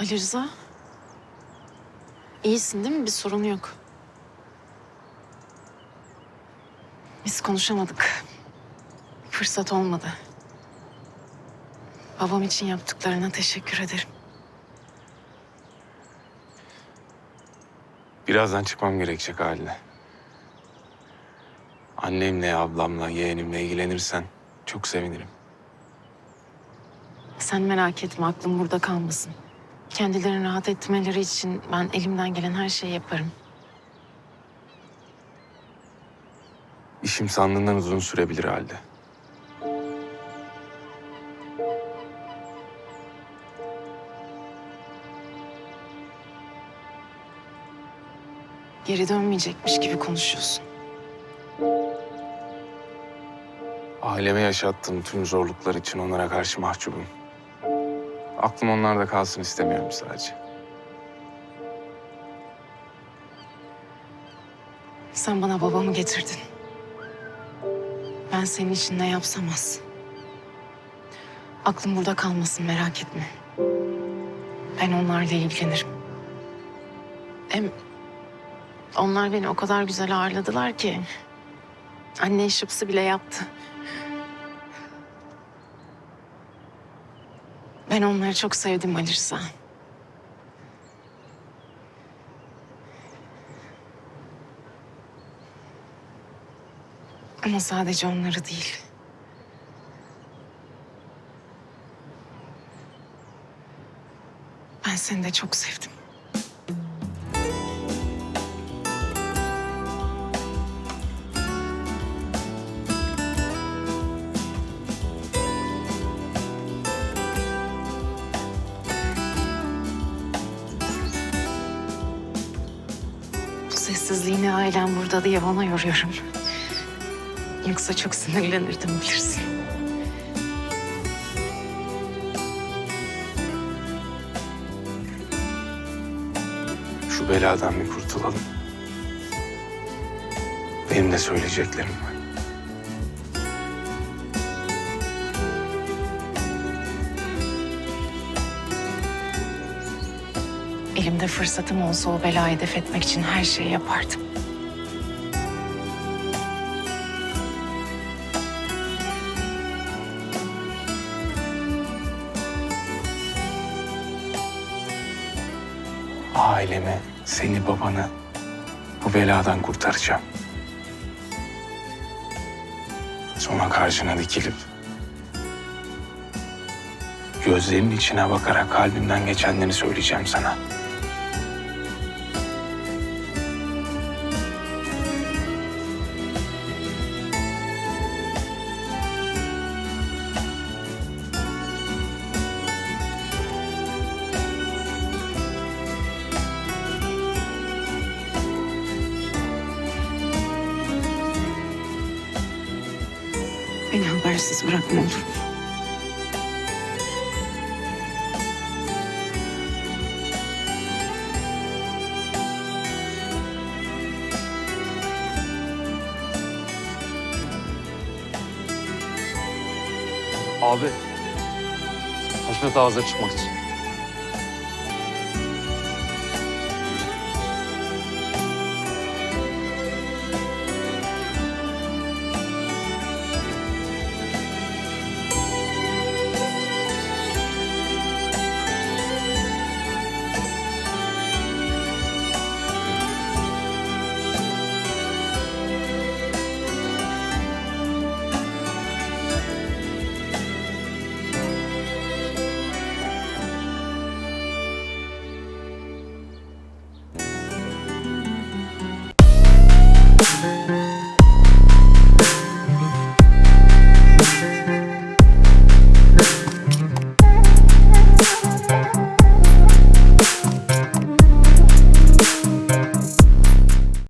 Ali Rıza. İyisin değil mi? Bir sorun yok. Biz konuşamadık. Fırsat olmadı. Babam için yaptıklarına teşekkür ederim. Birazdan çıkmam gerekecek haline. Annemle, ablamla, yeğenimle ilgilenirsen çok sevinirim. Sen merak etme aklım burada kalmasın. Kendilerini rahat etmeleri için ben elimden gelen her şeyi yaparım. İşim sandığından uzun sürebilir halde. Geri dönmeyecekmiş gibi konuşuyorsun. Aileme yaşattığım tüm zorluklar için onlara karşı mahcubum. Aklım onlarda kalsın istemiyorum sadece. Sen bana babamı getirdin. Ben senin için ne yapsam az. Aklım burada kalmasın merak etme. Ben onlarla ilgilenirim. Hem onlar beni o kadar güzel ağırladılar ki... ...anne şıpsı bile yaptı. Ben onları çok sevdim Ali. Ama sadece onları değil. Ben seni de çok sevdim. Bu sessizliğini ailem burada diye bana yoruyorum. Yoksa çok sinirlenirdim bilirsin. Şu beladan bir kurtulalım. Benim de söyleyeceklerim var. Elimde fırsatım olsa o belayı def etmek için her şeyi yapardım. Ailemi, seni babanı bu beladan kurtaracağım. Sonra karşına dikilip gözlerinin içine bakarak kalbimden geçenleri söyleyeceğim sana. Habersiz bırakma olur mu? Abi. Haşmet hazır çıkmak için.